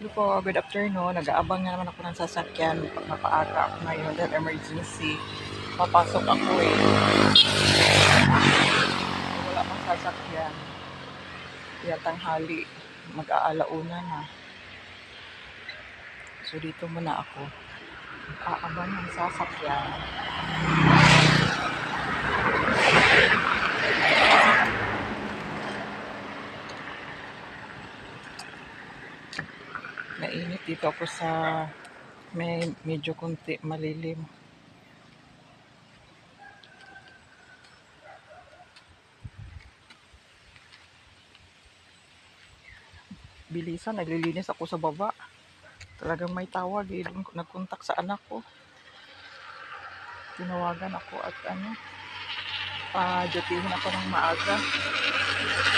Hello po, good afternoon. Nag-aabang na naman ako ng sasakyan. Mapaaga ako ngayon dahil emergency. Papasok ako eh. Wala pang sasakyan. Kaya tanghali. Mag-aalauna na. So dito muna ako. Aabang ng sasakyan. Mainit dito ako sa may medyo konti malilim. Bilisan, naglilinis ako sa baba. Talagang may tawag eh. Nagkontak sa anak ko. Tinawagan ako at ano, pa-dutihin ako ng maaga.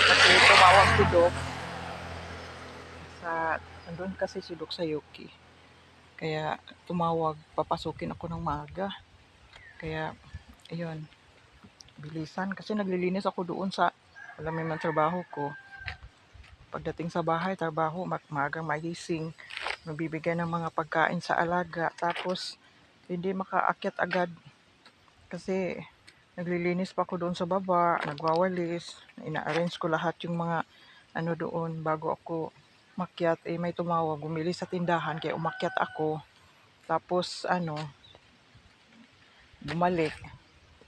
Kasi tumawag si Doc sa nandun kasi si Doc sa Yuki. Kaya tumawag, papasukin ako ng maaga. Kaya, ayun, bilisan. Kasi naglilinis ako doon sa, alam mo trabaho ko. Pagdating sa bahay, trabaho, mag maaga magising. Magbibigay ng mga pagkain sa alaga. Tapos, hindi makaakyat agad. Kasi, naglilinis pa ako doon sa baba, nagwawalis, ina-arrange ko lahat yung mga ano doon bago ako makyat eh may tumawag bumili sa tindahan kaya umakyat ako. Tapos ano bumalik.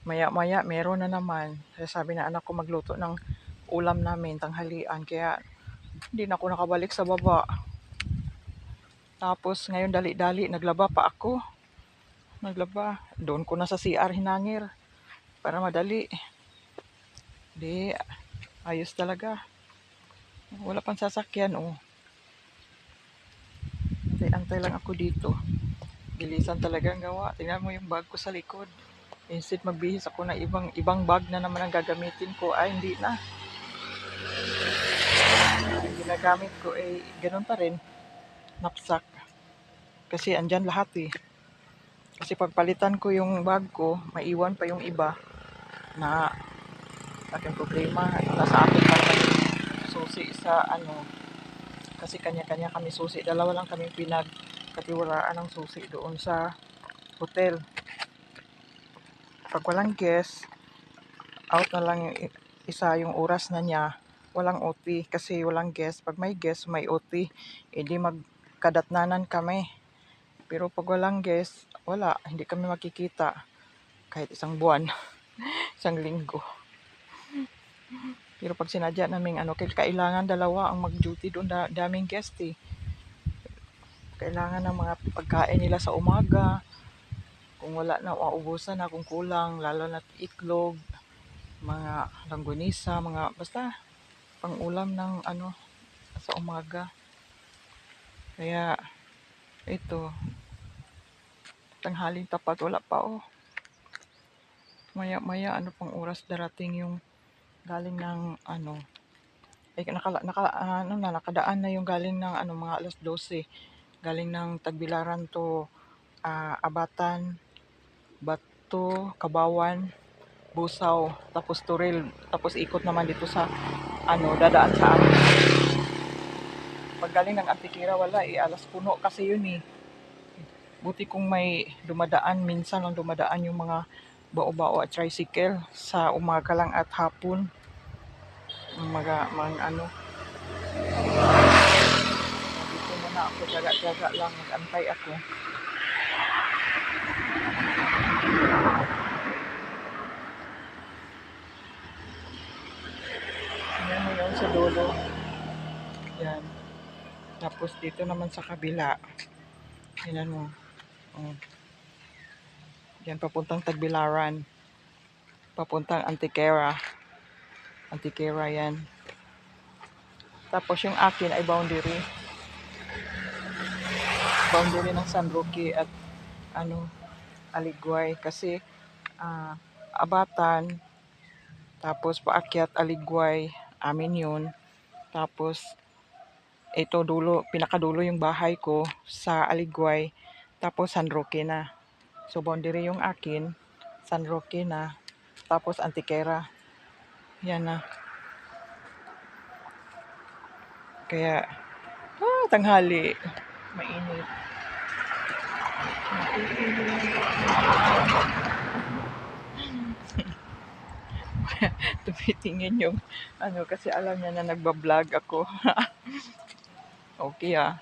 Maya maya meron na naman. Kaya sabi na anak ko magluto ng ulam namin tanghalian. Kaya hindi na ako nakabalik sa baba. Tapos ngayon dali-dali naglaba pa ako. Naglaba. Doon ko na sa CR hinangir. Para madali. Di ayos talaga. Wala pang sasakyan oh antay lang ako dito. Bilisan talaga ang gawa. Tingnan mo yung bag ko sa likod. Instead magbihis ako na ibang ibang bag na naman ang gagamitin ko. Ay, hindi na. Yung ginagamit ko ay eh, ganun pa rin. Knapsack. Kasi andyan lahat eh. Kasi pagpalitan ko yung bag ko, maiwan pa yung iba na aking problema. Nasa akin pa susi sa ano, kasi kanya-kanya kami susi. Dalawa lang kami pinagkatiwalaan ng susi doon sa hotel. Pag walang guest, out na lang yung isa yung oras na niya. Walang OT kasi walang guest. Pag may guest, may OT. Hindi magkadatnanan kami. Pero pag walang guest, wala. Hindi kami makikita. Kahit isang buwan. isang linggo. Pero pag sinadya namin ano, kailangan dalawa ang mag-duty doon, da, daming guest eh. Kailangan ng mga pagkain nila sa umaga. Kung wala na, maubusan na kung kulang, lalo na itlog, mga langgunisa, mga basta pang ulam ng ano sa umaga. Kaya ito tanghaling tapat wala pa oh. Maya maya ano pang oras darating yung galing ng ano ay naka, naka ano na nakadaan na yung galing ng ano mga alas 12 galing ng Tagbilaran to uh, Abatan Bato Kabawan Busaw tapos Turil tapos ikot naman dito sa ano dadaan sa amin. Pag galing ng Antikira wala eh alas puno kasi yun eh. Buti kung may dumadaan minsan lang dumadaan yung mga bao-bao at tricycle sa umaga lang at hapon. Mga, mga ano. Dito muna ako jaga-jaga lang nag-antay ako. Yan yun sa dulo. Yan tapos dito naman sa kabila. Yan mo. Oh. Yan, papuntang Tagbilaran. Papuntang Antiquera. Antiquera yan. Tapos yung akin ay boundary. Boundary ng San Roque at ano, Aligway. Kasi uh, Abatan, tapos paakyat Aligway, amin yun. Tapos ito dulo, pinakadulo yung bahay ko sa Aligway. Tapos San Roque na. So, boundary yung akin. San Roque na. Tapos, Antiquera. Yan na. Kaya, Ah, tanghali. Mainit. Tumitingin yung ano kasi alam niya na nagba-vlog ako. okay ah.